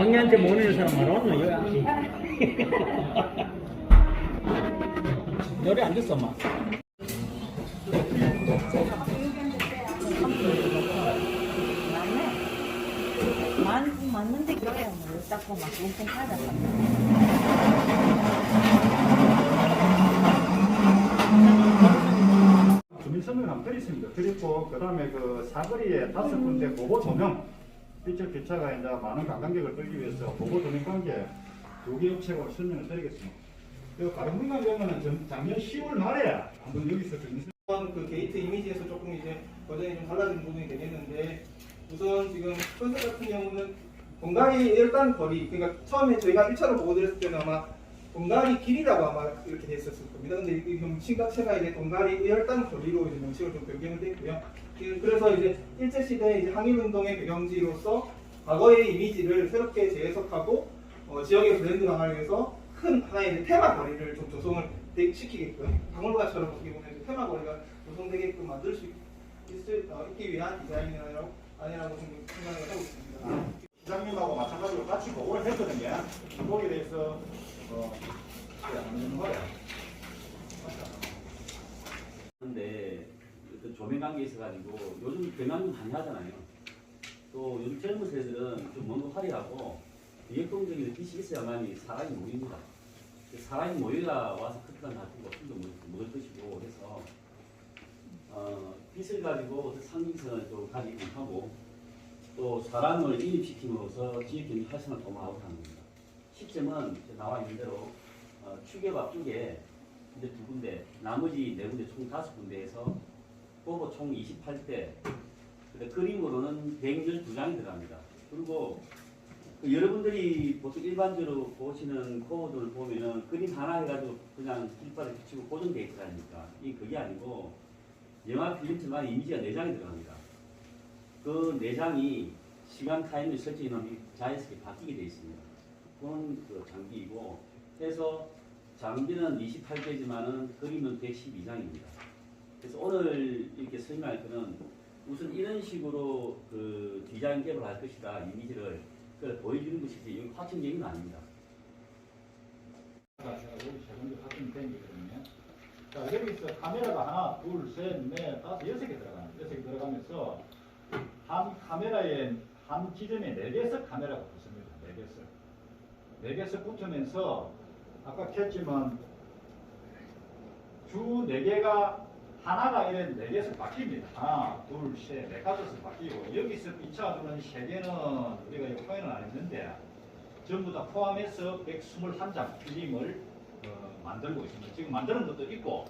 강의한테 모르는 사람 말 왔노 여기 노래 안 듣어 막 맞네. 맞는데 그래야 뭐 닦고 막 꽁꽁 하다. 주민선명 한번 드렸습니다. 드렸고 그 다음에 그 사거리에 다섯 군데 보고 조명 이쪽 기차가 이제 많은 관광객을 끌기 위해서 보고 조명 관계 두 개 업체가 설명을 드리겠습니다. 그 다른 분간 경우는 전- 작년 10월 말에 한번 여기서 그 게이트 이미지에서 조금 이제 버전이 좀 달라진 부분이 되겠는데 우선 지금 컨셉 같은 경우는 동가리 일단 거리 그러니까 처음에 저희가 1차로 보고 드렸을 때는 아마 동가리 길이라고 아마 이렇게 돼 있었을 겁니다. 근데 이 명칭 자체가 이제 동가리 일단 거리로 이제 명칭을 좀 변경을 됐고요. 그- 그래서 이제 일제 시대 이제 항일 운동의 배경지로서 과거의 이미지를 새롭게 재해석하고 어, 지역의 브랜드 강화를 위해서 큰 하나의 테마 거리를 좀 조성을 되- 시키게끔 박물관처럼 어떻게 보면 테마 거리가 조성되게끔 만들 수 있을, 어, 있기 위한 디자인이라고 아니라고 좀 생각을 하고 있습니다. 시장님하고 마찬가지로 같이 보고를 했거든요. 거기에 대해서. 근데 그 조명 관계에 있어가지고 요즘 좀 많이 하잖아요. 또 요즘 젊은 세대들은 좀 뭔가 화려하고 비협동적인 뜻이 있어야만이 사람이 모입니다. 그 사람이 모여야 와서 커피만 같은 거 술도 먹- 먹을 것이고 해서 어, 빛을 가지고 상징성을 좀 가지고 하고 또 사람을 인입시킴으로써 지역 경제 활성화 도모하고 하는 겁니다. 시점은 나와 있는 대로 어, 추격 앞쪽에 이제 두 군데, 나머지 네 군데 총 다섯 군데에서 뽑아 총 28대, 근데 그림으로는 112장이 들어갑니다. 그리고 그 여러분들이 보통 일반적으로 보시는 코드를 보면은 그림 하나 해가지고 그냥 길바닥 붙이고 고정되어 있지 않습니까? 이 그게 아니고 영화 필름처럼 이미지가 4장이 들어갑니다. 그 4장이 시간 타임을 설정해 놓으면 자연스럽게 바뀌게 되어 있습니다. 무조건 그 장비이고 해서 장비는 28개지만은 그림은 112장입니다. 그래서 오늘 이렇게 설명할 거는 우선 이런 식으로 그 디자인 갭을 할 것이다 이미지를 그걸 보여주는 것이지 여기 화층 얘기는 아닙니다. 자, 여기 세번째 화층 뱅기거든요. 자, 여기서 카메라가 하나, 둘, 셋, 넷, 다섯, 여섯 개 들어가는 여섯 개 들어가면서 한 카메라에 한 지점에 네 개씩 카메라가 붙습니다. 네 개씩. 4개씩 붙으면서 아까 켰지만 주 4개가 하나가 이런 4개씩 바뀝니다. 하나, 둘, 셋, 넷 가지씩 바뀌고 여기서 비춰주는 3개는 우리가 이 표현을 안 했는데 전부 다 포함해서 121장 필름을 어, 만들고 있습니다. 지금 만드는 것도 있고